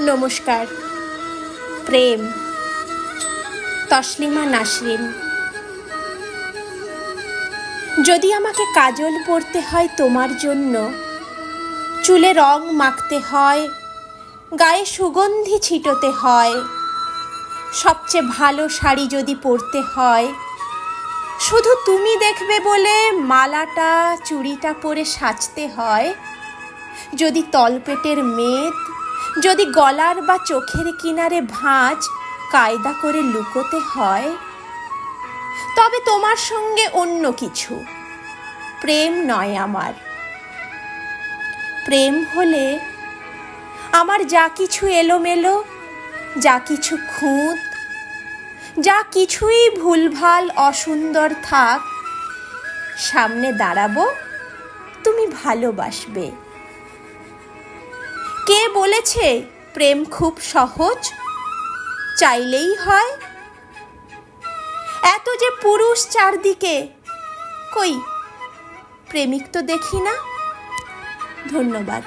নমস্কার। প্রেম। তসলিমা নাসরিন। যদি আমাকে কাজল পরতে হয় তোমার জন্য, চুলে রং মাখতে হয়, গায়ে সুগন্ধি ছিটোতে হয়, সবচেয়ে ভালো শাড়ি যদি পরতে হয়, শুধু তুমি দেখবে বলে মালাটা, চুড়িটা পরে সাজতে হয়, যদি তলপেটের মেদ যদি গলার বা চোখের কিনারে ভাঁজ কায়দা করে লুকোতে হয়, তবে তোমার সঙ্গে অন্য কিছু। প্রেম নয় আমার। প্রেম হলে আমার যা কিছু এলোমেলো, যা কিছু খুঁত, যা কিছুই ভুলভাল অসুন্দর থাক, সামনে দাঁড়াবো, তুমি ভালোবাসবে। কে বলেছে প্রেম খুব সহজ? চাইলেই হয়। এত যে পুরুষ চারদিকে, কই? প্রেমিক তো দেখি না। ধন্যবাদ।